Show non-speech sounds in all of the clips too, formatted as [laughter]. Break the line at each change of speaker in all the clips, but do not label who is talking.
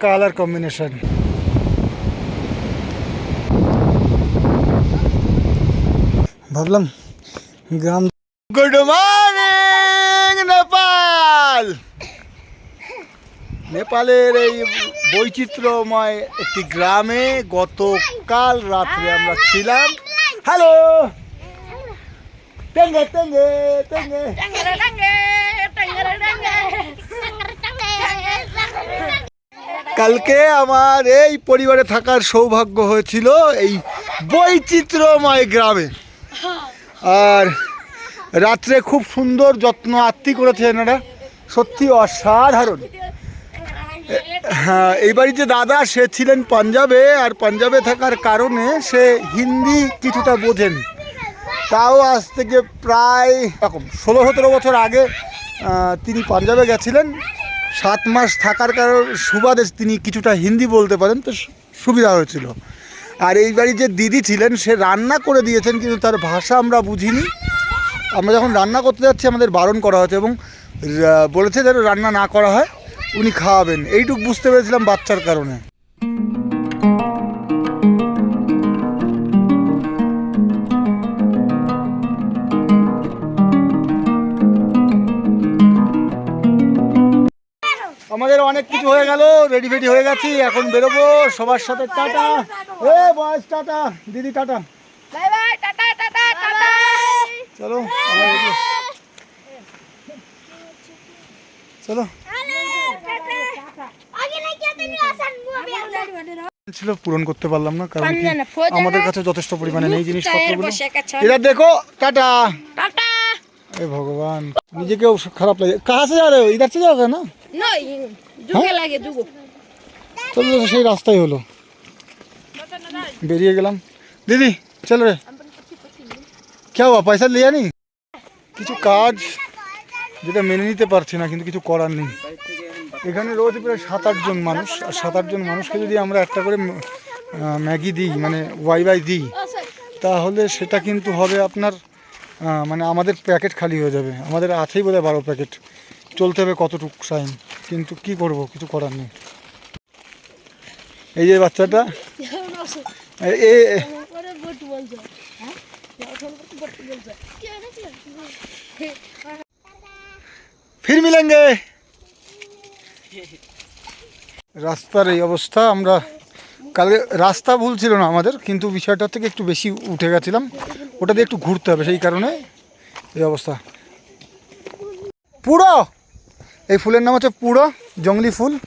Colour combination ভাবলাম গ্রাম good morning Nepal! নেপালের এই বৈচিত্র্যময় একটি গ্রামে গতকাল রাত্রে আমরা ছিলাম। হ্যালো টেঙ্গে টেঙ্গে টেঙ্গে কালকে আমার এই পরিবারে থাকার সৌভাগ্য হয়েছিল এই বৈচিত্র্যময় গ্রামে। আর রাত্রে খুব সুন্দর যত্ন আত্মি করেছে এনারা। সত্যি অসাধারণ। হ্যাঁ এই বাড়িতে দাদা, সে ছিলেন পাঞ্জাবে আর পাঞ্জাবে থাকার কারণে সে হিন্দি কিছুটা বোঝেন। তাও আজ থেকে প্রায়, এরকম, ষোলো সতেরো বছর আগে তিনি পাঞ্জাবে গেছিলেন। সাত মাস থাকার কারণ সুবাদে তিনি কিছুটা হিন্দি বলতে পারেন, তো সুবিধা হয়েছিল। আর এই বাড়ি যে দিদি ছিলেন, সে রান্না করে দিয়েছেন, কিন্তু তার ভাষা আমরা বুঝিনি। আমরা যখন রান্না করতে যাচ্ছি, আমাদের বারণ করা হয়েছে এবং বলেছে যেন রান্না না করা হয়, উনি খাওয়াবেন। এইটুক বুঝতে পেরেছিলাম বাচ্চার কারণে। আমাদের অনেক কিছু হয়ে গেল রেডি ফেডি হয়ে গেছি এখন বেরোবো সবার সাথে টাটা। এ বয়স টাটা দিদি টাটা। চলো চলো। ছিল পূরণ করতে পারলাম না কারণ আমাদের কাছে যথেষ্ট পরিমাণে নেই জিনিসপত্রগুলো। এরা দেখো টাটা। এ ভগবান নিজেকেও খারাপ লাগে। কাছে যা রে ইধার সে না চলো সেই রাস্তাই হলো। বেরিয়ে গেলাম। দিদি, চল রে। কে হওয়া পয়সা লিয়া নি কিছু কাজ যেটা মেনে নিতে পারছি না, কিন্তু কিছু করার নেই। এখানে রোজ প্রায় সাত আটজন মানুষ। আর সাত আটজন মানুষকে যদি আমরা একটা করে ম্যাগি দিই মানে ওয়াই ওয়াই দিই, তাহলে সেটা কিন্তু হবে আপনার মানে আমাদের প্যাকেট খালি হয়ে যাবে। আমাদের আছেই বোধহয় বারো প্যাকেট। চলতে হবে কতটুকু সাইন কিন্তু কি করব? কিছু করার নেই। এই যে বাচ্চাটা, এ- ফির মিলেঙ্গে। রাস্তার এই অবস্থা, আমরা কালকে রাস্তা ভুল ছিল না আমাদের, কিন্তু বিষয়টা থেকে একটু বেশি উঠে গেছিলাম। ওটা দিয়ে একটু ঘুরতে হবে, সেই কারণে এই অবস্থা। পুরো! এই ফুলের নাম হচ্ছে পুরো জঙ্গলি ফুল।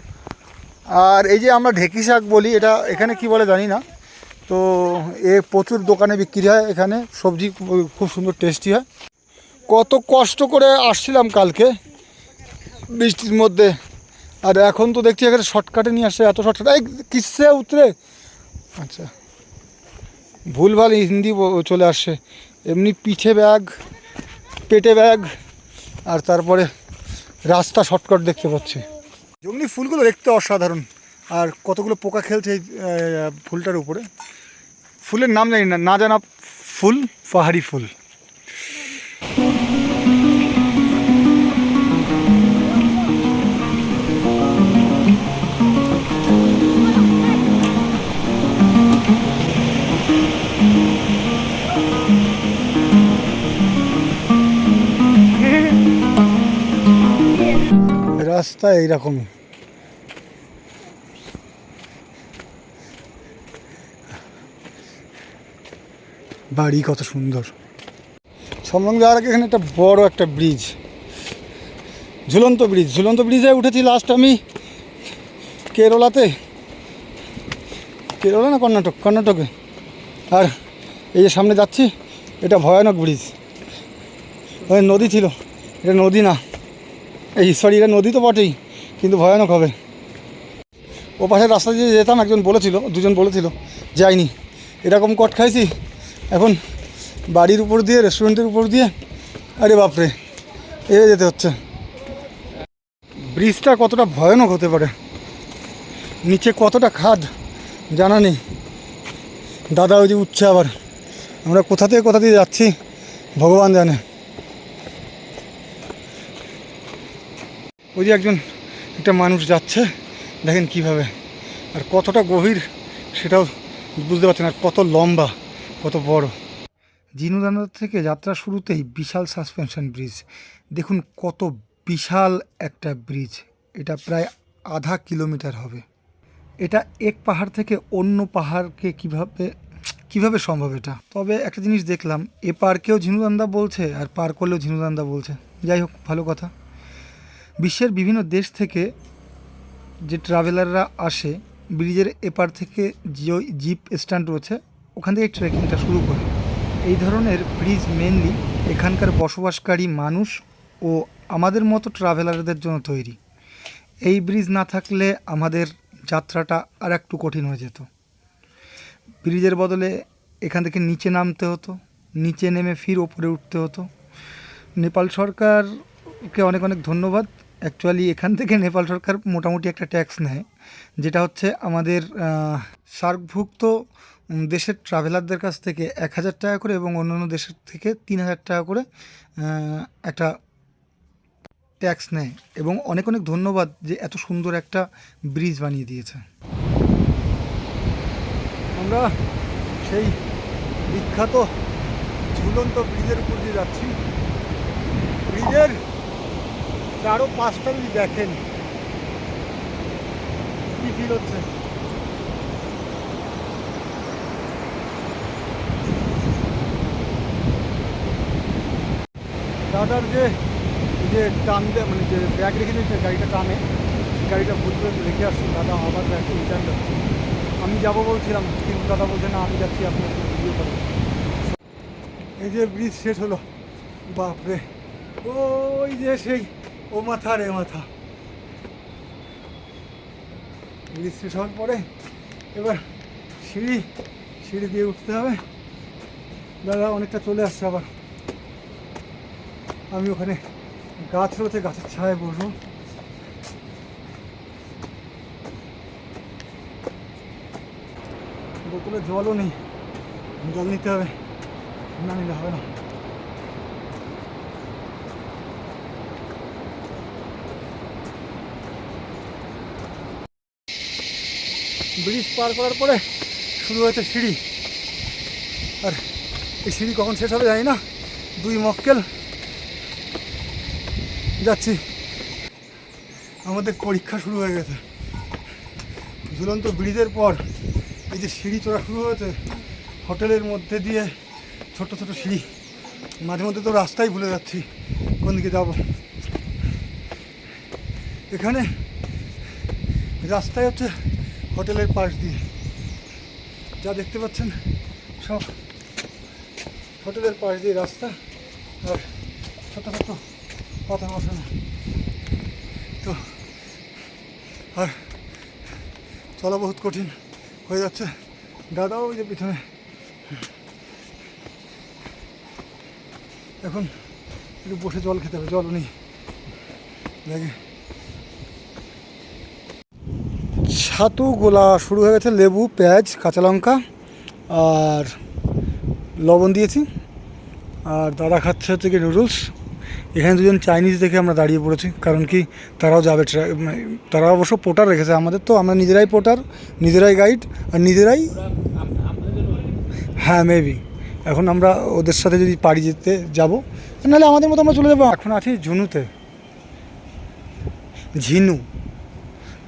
আর এই যে আমরা ঢেকি শাক বলি, এটা এখানে কি বলে জানি না। তো এ প্রচুর দোকানে বিক্রি হয় এখানে, সবজি খুব- সুন্দর টেস্টি হয়। কত কষ্ট করে আসছিলাম কালকে বৃষ্টির মধ্যে। আর এখন তো দেখছি এখানে শর্টকাটে নিয়ে আসছে, এত শর্টকাট এই কিসে উতরে? আচ্ছা। ভুলভাল হিন্দি চলে আসছে। এমনি পিঠে ব্যাগ পেটে ব্যাগ আর তারপরে রাস্তা শর্টকাট দেখতে পাচ্ছি। জঙ্গলি ফুলগুলো দেখতে অসাধারণ। আর কতগুলো পোকা খেলছে এই ফুলটার উপরে? ফুলের নাম জানি না না জানা ফুল, পাহাড়ি ফুল। রাস্তা এইরকমই। বাড়ি কত সুন্দর। সমলং যাওয়ার আগে এখানে একটা বড় একটা ব্রিজ ঝুলন্ত ব্রিজ ঝুলন্ত ব্রিজে উঠেছি লাস্ট আমি। কেরলাতে। কেরলা না কর্ণাটক? কর্ণাটকে। আর এই যে সামনে যাচ্ছি, এটা ভয়ানক ব্রিজ ওই নদী ছিল। এটা নদী না। এই সরি এটা নদী তো বটেই, কিন্তু ভয়ানক হবে। ও পাশে রাস্তা দিয়ে যেতাম, একজন বলেছিল, দুজন বলেছিল, যাইনি। এরকম কট খাইছি, এখন বাড়ির উপর দিয়ে, রেস্টুরেন্টের উপর দিয়ে, আরে বাপরে, এ যেতে হচ্ছে। ব্রিজটা কতটা ভয়ানক হতে পারে? নিচে কতটা খাদ? জানা নেই। দাদা ওই যে উঠছে আবার। আমরা কোথা থেকে কোথা দিয়ে যাচ্ছি, ভগবান জানে। ওই যে একজন একটা মানুষ যাচ্ছে, দেখেন কীভাবে। আর কতটা গভীর সেটাও বুঝতে পারছেন আর কত লম্বা, কত বড়। জিনুদানা থেকে যাত্রা শুরুতেই বিশাল সাসপেনশন ব্রিজ দেখুন কত বিশাল একটা ব্রিজ এটা প্রায় আধা কিলোমিটার হবে। এটা এক পাহাড় থেকে অন্য পাহাড়কে কীভাবে কীভাবে সম্ভব এটা? তবে একটা জিনিস দেখলাম, এ পার্কেও ঝিনুদান্দা বলছে, আর পার করলেও ঝিনুদান্দা বলছে। যাই হোক, ভালো কথা। বিশ্বের বিভিন্ন দেশ থেকে যে ট্রাভেলাররা আসে, ব্রিজের এপার থেকে যে জিপ স্ট্যান্ড রয়েছে, ওখান থেকে ট্রেকিংটা শুরু করে। এই ধরনের ব্রিজ মেনলি এখানকার বসবাসকারী মানুষ ও আমাদের মতো ট্রাভেলারদের জন্য তৈরি। এই ব্রিজ না থাকলে আমাদের যাত্রাটা আর একটু কঠিন হয়ে যেত। ব্রিজের বদলে এখান থেকে নিচে নামতে হতো, নিচে নেমে ফির ওপরে উঠতে হতো। নেপাল সরকারকে অনেক অনেক ধন্যবাদ। অ্যাকচুয়ালি এখান থেকে নেপাল সরকার মোটামুটি একটা ট্যাক্স নেয়, যেটা হচ্ছে আমাদের সার্কভুক্ত দেশের ট্রাভেলারদের কাছ থেকে এক হাজার টাকা করে এবং অন্যান্য দেশের থেকে তিন হাজার টাকা করে একটা ট্যাক্স নেয় এবং অনেক অনেক ধন্যবাদ যে এত সুন্দর একটা ব্রিজ বানিয়ে দিয়েছে। আমরা সেই বিখ্যাত ঝুলন্ত ব্রিজের উপর দিয়ে যাচ্ছি। ব্রিজের চারো পাঁচটা যদি দেখেন, কি ফিল হচ্ছে? দাদার যে যে টান দেয় মানে যে ব্যাগ রেখে দিয়েছে, গাড়িটা টানে গাড়িটা ভুল করে রেখে আসছেন দাদা আবার ব্যাগটা রিটার্ন যাচ্ছে। আমি যাব বলছিলাম, কিন্তু দাদা বলছে, না, আমি যাচ্ছি, আপনি ভিডিও করেন এই যে ব্রিজ শেষ হলো। বাপরে! ওই যে সেই ও মাথা রে মাথা। শেষ হওয়ার পরে এবার সিঁড়ি সিঁড়ি দিয়ে উঠতে হবে। দাদা, অনেকটা চলে আসছে আবার। আমি ওখানে গাছ রয়েছে গাছের ছায়ায় বসবো। বোতলে জলও নেই। জল নিতে হবে। না নিলে হবে না। ব্রিজ পার করার পরে শুরু হয়েছে সিঁড়ি। আর এই সিঁড়ি কখন শেষ হবে জানি না। দুই মক্কেল যাচ্ছি। আমাদের পরীক্ষা শুরু হয়ে গেছে। ঝুলন্ত ব্রিজের পর এই যে সিঁড়ি চড়া শুরু হয়েছে, হোটেলের মধ্যে দিয়ে ছোট ছোট সিঁড়ি। মাঝে মধ্যে তো রাস্তাই ভুলে যাচ্ছি, কোন দিকে যাব। এখানে রাস্তায় হচ্ছে হোটেলের পাশ দিয়ে। যা দেখতে পাচ্ছেন, সব হোটেলের পাশ দিয়ে রাস্তা আর ছোটো ছোট পাতা বসানো। তো, আর চলা বহুত কঠিন হয়ে যাচ্ছে। দাদাও ওই যে পিছনে। এখন একটু বসে জল খেতে হবে, জলও নেই। ব্যাগে ছাতু গোলা শুরু হয়ে গেছে, লেবু, পেঁয়াজ, কাঁচা লঙ্কা আর লবণ দিয়েছি। আর দাদা খাচ্ছে হচ্ছে কি নুডলস এখানে দুজন চাইনিজ দেখে আমরা দাঁড়িয়ে পড়েছি, কারণ কি তারাও যাবে তারা অবশ্য পোটার রেখেছে আমাদের, তো আমরা নিজেরাই পোটার, নিজেরাই গাইড আর নিজেরাই হ্যাঁ মেবি এখন আমরা ওদের সাথে যদি পাড়ি যেতে যাব, নাহলে আমাদের মতো আমরা চলে যাব। এখন আছি ঝুনুতে। ঝিনু।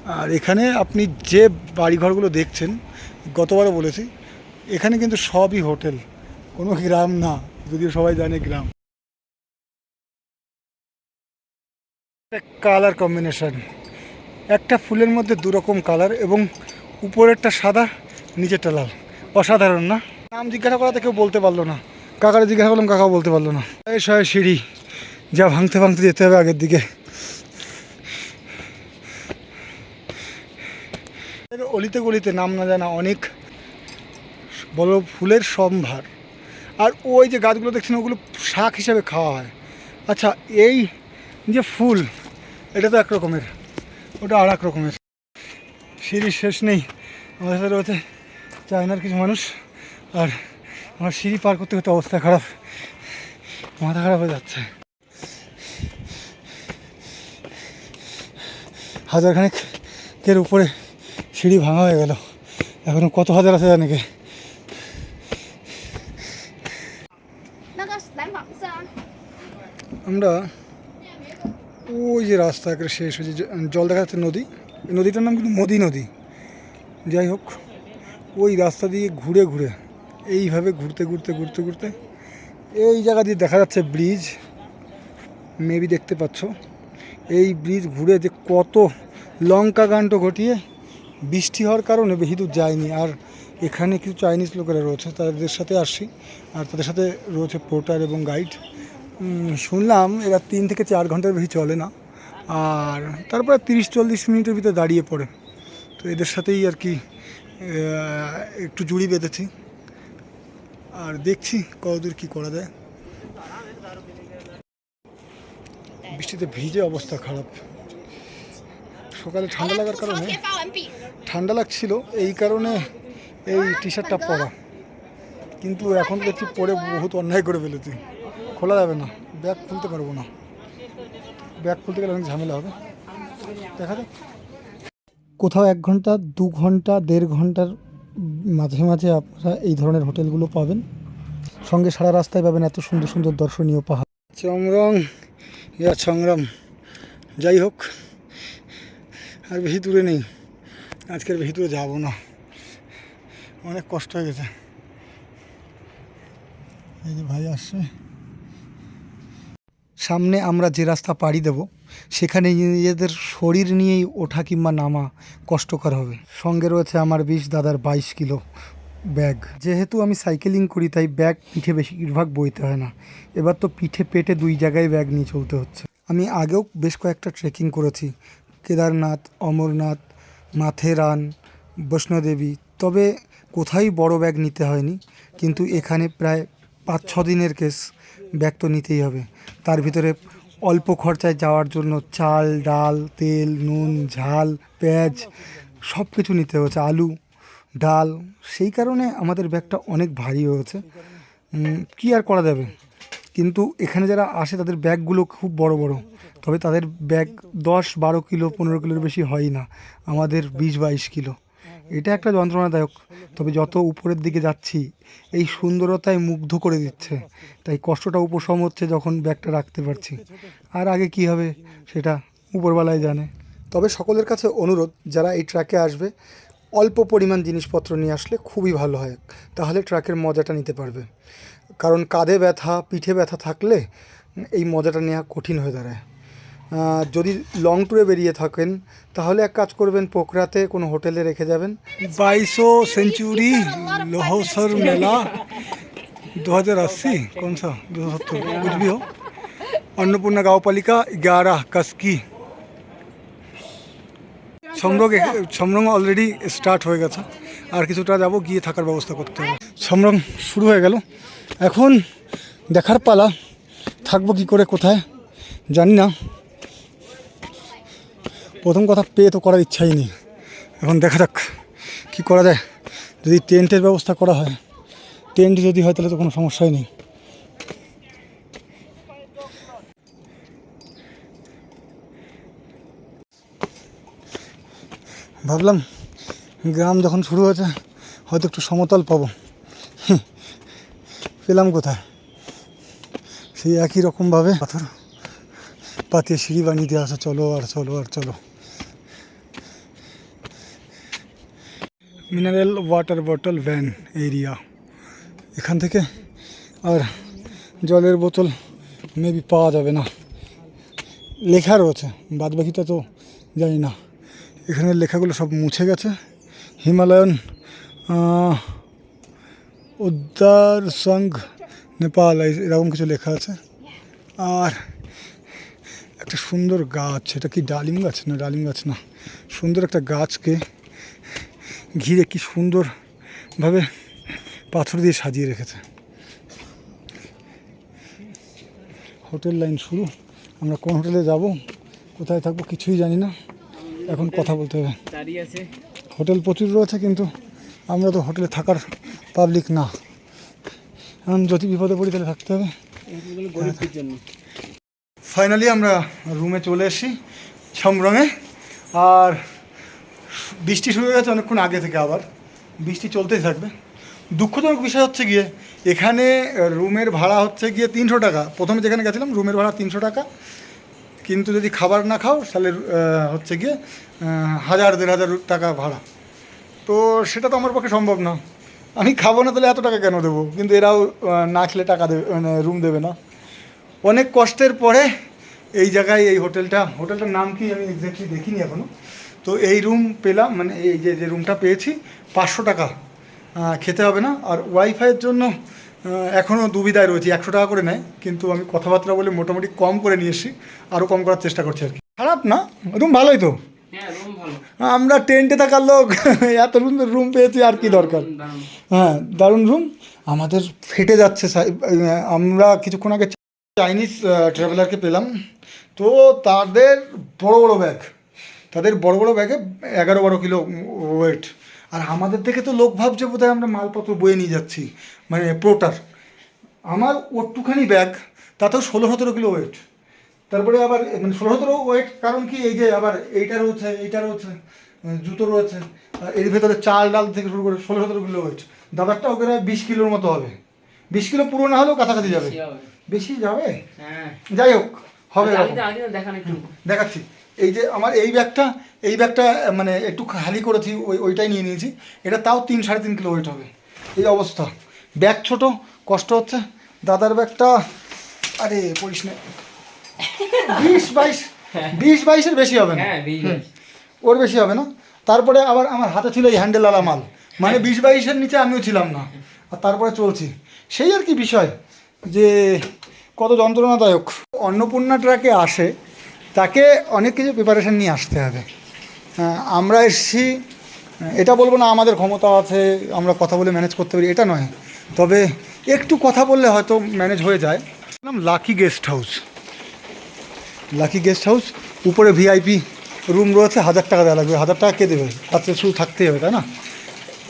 আর এখানে আপনি যে বাড়িঘরগুলো দেখছেন, গতবারও বলেছি, এখানে কিন্তু সবই হোটেল, কোনো গ্রাম না, যদিও সবাই জানে গ্রাম। কালার কম্বিনেশন, একটা ফুলের মধ্যে দু রকম কালার এবং উপরেরটা সাদা, নিচেরটা লাল। অসাধারণ না? নাম জিজ্ঞাসা করাতে কেউ বলতে পারল না কাকারে জিজ্ঞাসা করলাম, কাকাও বলতে পারল না। শয়ে সিঁড়ি, যা ভাঙতে ভাঙতে যেতে হবে আগের দিকে। অলিতে গলিতে নাম না জানা অনেক বড় ফুলের সম্ভার। আর ওই যে গাছগুলো দেখছেন, ওগুলো শাক হিসাবে খাওয়া হয়। আচ্ছা এই যে ফুল, এটা তো এক রকমের ওটা আর এক রকমের। সিঁড়ির শেষ নেই। আমাদের সাথে রয়েছে চায়নার কিছু মানুষ। আর আমার সিঁড়ি পার করতে করতে অবস্থা খারাপ। মাথা খারাপ হয়ে যাচ্ছে। হাজারখানেক একের উপরে সিঁড়ি ভাঙা হয়ে গেল। এখনও কত হাজার আছে
জানিকে
আমরা ওই যে রাস্তা একটা শেষ হয়েছে জল দেখা যাচ্ছে নদী। নদীটার নাম কিন্তু মোদি নদী। যাই হোক, ওই রাস্তা দিয়ে ঘুরে ঘুরে, এইভাবে ঘুরতে ঘুরতে ঘুরতে ঘুরতে, এই জায়গা দিয়ে দেখা যাচ্ছে ব্রিজ। মেবি দেখতে পাচ্ছ। এই ব্রিজ ঘুরে যে কত লঙ্কা কাণ্ড ঘটিয়ে বৃষ্টি হওয়ার কারণে বিদ্যুৎ যায়নি। আর এখানে কিছু চাইনিজ লোকেরা রয়েছে, তাদের সাথে আসি আর তাদের সাথে রয়েছে পোর্টার এবং গাইড শুনলাম এরা তিন থেকে চার ঘণ্টার বেশি চলে না। আর তারপরে তিরিশ চল্লিশ মিনিটের ভিতরে দাঁড়িয়ে পড়ে। তো এদের সাথেই আর কি একটু জুড়ি বেঁধেছি। আর দেখছি কতদূর কি করা যায়। বৃষ্টিতে ভিজে অবস্থা খারাপ। সকালে ঠান্ডা লাগার কারণে ঠান্ডা লাগছিল, এই কারণে এই টি শার্টটা পরা। কিন্তু এখন দেখছি পরে বহুত অন্যায় করে ফেলেছি। খোলা যাবে না, ব্যাগ খুলতে পারব না। ব্যাগ খুলতে গেলে অনেক ঝামেলা হবে। দেখা যাক। কোথাও এক ঘণ্টা, দু ঘণ্টা, দেড় ঘণ্টার মাঝে মাঝে আপনারা এই ধরনের হোটেলগুলো পাবেন। সঙ্গে সারা রাস্তায় পাবেন এত সুন্দর সুন্দর দর্শনীয় পাহাড়। চমরং ইয়া সংগ্রাম যাই হোক, আর বেশি দূরে নেই। আজকের দূরে যাব না। অনেক কষ্ট হয়ে গেছে। এই যে ভাই আসছে। সামনে আমরা যে রাস্তা পাড়ি দেব, সেখানে নিজেদের শরীর নিয়েই ওঠা কিংবা নামা কষ্টকর হবে। সঙ্গে রয়েছে আমার বিশ দাদার বাইশ কিলো ব্যাগ। যেহেতু আমি সাইকেলিং করি, তাই ব্যাগ পিঠে বেশিরভাগ বইতে হয় না। এবার তো পিঠে পেটে দুই জায়গায় ব্যাগ নিয়ে চলতে হচ্ছে। আমি আগেও বেশ কয়েকটা ট্রেকিং করেছি। কেদারনাথ, অমরনাথ মাথেরান বৈষ্ণোদেবী, তবে কোথায় বড় ব্যাগ নিতে হয়নি, কিন্তু এখানে প্রায় পাঁচ ছ দিনের কেস ব্যাগ তো নিতেই হবে। তার ভিতরে অল্প খরচায় যাওয়ার জন্য চাল, ডাল, তেল, নুন, ঝাল, পেঁয়াজ সব কিছু নিতে হচ্ছে আলু, ডাল। সেই কারণে আমাদের ব্যাগটা অনেক ভারী হয়েছে। কি আর করা যাবে? কিন্তু এখানে যারা আসে তাদের ব্যাগগুলো খুব বড় বড়। তবে তাদের ব্যাগ দশ বারো কিলো পনেরো কিলোর বেশি হয় না। আমাদের বিশ বাইশ কিলো। এটা একটা যন্ত্রণাদায়ক। তবে যত উপরের দিকে যাচ্ছি এই সুন্দরতায় মুগ্ধ করে দিচ্ছে। তাই কষ্টটা উপশম হচ্ছে যখন ব্যাগটা রাখতে পারছি। আর আগে কি হবে সেটা উপরবেলায় জানে। তবে সকলের কাছে অনুরোধ যারা এই ট্র্যাকে আসবে অল্প পরিমাণ জিনিসপত্র নিয়ে আসলে খুবই ভালো হয়। তাহলে ট্র্যাকের মজাটা নিতে পারবে। কারণ কাঁধে ব্যথা পিঠে ব্যথা থাকলে এই মজাটা নেওয়া কঠিন হয়ে দাঁড়ায়। যদি লং ট্যুরে বেরিয়ে থাকেন তাহলে এক কাজ করবেন পোখরাতে কোনো হোটেলে রেখে যাবেন বাইশো সেঞ্চুরি লোহসর মেলা दो हज़ार अस्सी कौन सा दो सौ सत्तर कुछ भी हो अन्नपूर्णा गाँव पालिका ग्यारह कसकी সম্রং সম্রং অলরেডি স্টার্ট হয়ে গেছে আর কিছুটা যাব গিয়ে থাকার ব্যবস্থা করতে হবে সম্রং শুরু হয়ে গেল এখন দেখার পালা থাকবো কি করে কোথায় জানি না প্রথম কথা পেয়ে তো করার ইচ্ছাই নেই। এখন দেখা যাক কী করা যায়। যদি টেন্টের ব্যবস্থা করা হয়, টেন্ট যদি হয় তাহলে তো কোনো সমস্যাই নেই। ভাবলাম গ্রাম যখন শুরু হয়েছে, হয়তো একটু সমতল পাবো। পেলাম কোথায়? সেই একই রকমভাবে পাথর, পাতিয়ে সিঁড়ি বানিয়ে দেওয়া আছে চলো আর চলো আর চলো। Mineral water bottle van area. এখান থেকে আর জলের বোতল মেবি পাওয়া যাবে না। লেখা রয়েছে বাদ বাকিটা তো জানি না। এখানের লেখাগুলো সব মুছে গেছে। হিমালয়ান উদ্দার সংঘ, নেপাল এরকম কিছু লেখা আছে। আর একটা সুন্দর গাছ, এটা কি ডালিম গাছ? না, ডালিম গাছ না। সুন্দর একটা গাছকে ঘিরে কি সুন্দরভাবে পাথর দিয়ে সাজিয়ে রেখেছে। হোটেল লাইন শুরু। আমরা কোন হোটেলে যাব কোথায় থাকব কিছুই জানি না। এখন কথা বলতে হবে। হোটেল প্রচুর রয়েছে কিন্তু আমরা তো হোটেলে থাকার পাবলিক না। এখন যদি বিপদে পড়ি তাহলে থাকতে হবে। ফাইনালি আমরা রুমে চলে এসেছি সমরঙে। আর বৃষ্টি শুরু হয়ে গেছে অনেকক্ষণ আগে থেকে আবার। বৃষ্টি চলতেই থাকবে। দুঃখজনক বিষয় হচ্ছে গিয়ে, এখানে রুমের ভাড়া হচ্ছে গিয়ে তিনশো টাকা। প্রথমে যেখানে গেছিলাম, রুমের ভাড়া তিনশো টাকা। কিন্তু যদি খাবার না খাও, তাহলে হচ্ছে গিয়ে হাজার, দেড় হাজার টাকা ভাড়া। তো সেটা তো আমার পক্ষে সম্ভব না। আমি খাব না, তাহলে এত টাকা কেন দেবো? কিন্তু এরাও না খেলে টাকা দেবে মানে রুম দেবে না। অনেক কষ্টের পরে, এই জায়গায় এই হোটেলটা, হোটেলটার নাম কি আমি এক্স্যাক্টলি দেখিনি এখনও তো এই রুম পেলাম মানে এই যে যে রুমটা পেয়েছি পাঁচশো টাকা। খেতে হবে না। আর ওয়াইফাইয়ের জন্য এখনও দুবিধায় রয়েছে। একশো টাকা করে নেয়। কিন্তু আমি কথাবার্তা বলে মোটামুটি কম করে নিয়ে এসেছি। আরও কম করার চেষ্টা করছি আর কি। খারাপ না? রুম ভালোই তো।
হ্যাঁ
আমরা টেন্টে থাকার লোক। [laughs] এত সুন্দর রুম পেয়েছি আর কি দরকার? হ্যাঁ দারুণ রুম আমাদের ফেটে যাচ্ছে আমরা কিছুক্ষণ আগে চাইনিজ ট্রাভেলারকে পেলাম। তো তাদের বড় বড় ব্যাগ তাদের বড় বড় ব্যাগে এগারো বারো কিলো ওয়েট আর আমাদের দেখে তো লোক ভাবছে বোধহয় আমরা মালপত্র বয়ে নিয়ে যাচ্ছি মানে প্রোটার। আমার ওটুখানি ব্যাগ তাতেও ষোলো সতেরো কিলো ওয়েট তারপরে আবার মানে ষোলো সতেরো ওয়েট কারণ কি এই যে আবার এইটা রয়েছে এইটা রয়েছে জুতো রয়েছে এর ভেতরে চাল ডাল থেকে শুরু করে ষোলো সতেরো কিলো ওয়েট দাদারটা ওকে বিশ কিলোর মতো হবে। বিশ কিলো পুরো না হলেও কাছাকাছি যাবে।
বেশি
যাবে?
হ্যাঁ।
যাই হোক হবে দেখাচ্ছি। এই যে আমার এই ব্যাগটা এই ব্যাগটা মানে একটু খালি করেছি ওই ওইটাই নিয়ে নিয়েছি। এটা তাও তিন সাড়ে তিন কিলো ওয়েট হবে। এই অবস্থা। ব্যাগ ছোট কষ্ট হচ্ছে। দাদার ব্যাগটা আরে পড়িস না। বিশ বাইশ বিশ বাইশের বেশি হবে না।
হ্যাঁ।
ওর বেশি হবে না। তারপরে আবার আমার হাতে ছিল এই হ্যান্ডেল আলা মাল। মানে বিশ বাইশের নিচে আমিও ছিলাম না। আর তারপরে চলছি। সেই আর কি বিষয় যে কত যন্ত্রণাদায়ক। অন্নপূর্ণা ট্রাকে আসে তাকে অনেক কিছু প্রিপারেশান নিয়ে আসতে হবে। আমরা এসছি, এটা বলব না আমাদের ক্ষমতা আছে, আমরা কথা বলে ম্যানেজ করতে পারি, এটা নয়। তবে একটু কথা বললে হয়তো ম্যানেজ হয়ে যায়। নাম lucky guest house lucky guest house উপরে ভিআইপি রুম রয়েছে, হাজার টাকা দেওয়া লাগবে। হাজার টাকা কে দেবে? রাত্রে শুধু থাকতেই হবে, তাই না?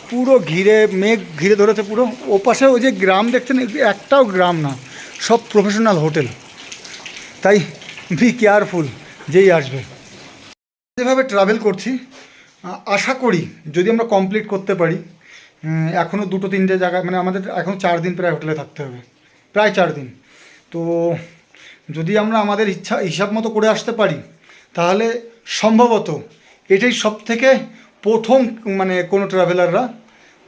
পুরো ঘিরে, মেঘ ঘিরে ধরেছে পুরো। ওপাশে ওই যে গ্রাম দেখছেন, একটাও গ্রাম না, সব প্রফেশনাল হোটেল তাই বি কেয়ারফুল যেই আসবে। যেভাবে ট্রাভেল করছি আশা করি যদি আমরা কমপ্লিট করতে পারি এখনও দুটো তিনটে জায়গায় মানে আমাদের এখন চার দিন প্রায় হোটেলে থাকতে হবে। প্রায় চার দিন। তো যদি আমরা আমাদের ইচ্ছা, হিসাব মতো করে আসতে পারি, তাহলে সম্ভবত এটাই সব থেকে প্রথম মানে কোনো ট্রাভেলাররা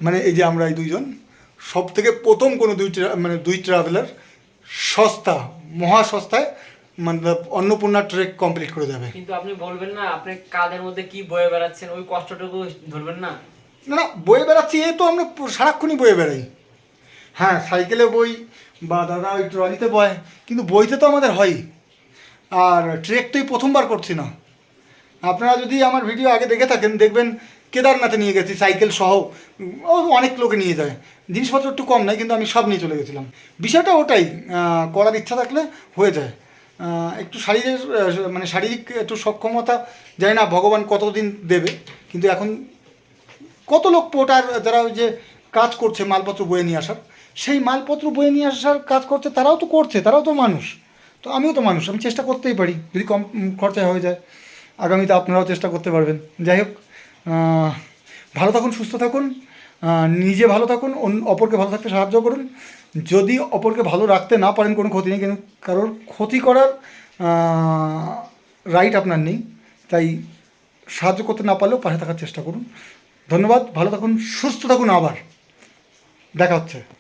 মানে এই যে আমরা এই দুইজন সব থেকে প্রথম কোনো দুই মানে দুই ট্রাভেলার সস্তা, মহা সস্তায় মানে অন্নপূর্ণা ট্রেক কমপ্লিট করে যাবে।
কিন্তু আপনি বলবেন না আপনি কাদের মধ্যে কি বয়ে বেড়াচ্ছেন ওই কষ্টটুকু ধরবেন না?
না না বয়ে বেড়াচ্ছি এ তো আমরা সারাক্ষণই বয়ে বেড়াই। হ্যাঁ সাইকেলে বই বা দাদা ওই ট্রলিতে বয় কিন্তু বইতে তো আমাদের হয়ই আর ট্রেক তো এই প্রথমবার করছি না। আপনারা যদি আমার ভিডিও আগে দেখে থাকেন দেখবেন কেদারনাথে নিয়ে গেছি সাইকেল সহ। ও অনেক লোকে নিয়ে যায়। জিনিসপত্র একটু কম নাই কিন্তু আমি সব নিয়ে চলে গেছিলাম। বিষয়টা ওটাই করার ইচ্ছা থাকলে হয়ে যায়। একটু শারীরের মানে শারীরিক একটু সক্ষমতা জানি না ভগবান কতদিন দেবে, কিন্তু এখন কত লোক পোটার যারা ওই যে কাজ করছে মালপত্র বয়ে নিয়ে আসার, সেই মালপত্র বয়ে নিয়ে আসার কাজ করছে, তারাও তো করছে, তারাও তো মানুষ। তো আমিও তো মানুষ, আমি চেষ্টা করতেই পারি, যদি কম খরচায় হয়ে যায়, আগামীতে আপনারাও চেষ্টা করতে পারবেন। যাই হোক ভালো থাকুন, সুস্থ থাকুন নিজে ভালো থাকুন অপরকে ভালো থাকতে সাহায্য করুন। যদি অপরকে ভালো রাখতে না পারেন, কোনো ক্ষতি নেই, কিন্তু কারোর ক্ষতি করার রাইট আপনার নেই। তাই সাহায্য করতে না পারলেও পাশে থাকার চেষ্টা করুন। ধন্যবাদ, ভালো থাকুন, সুস্থ থাকুন আবার। দেখা হচ্ছে।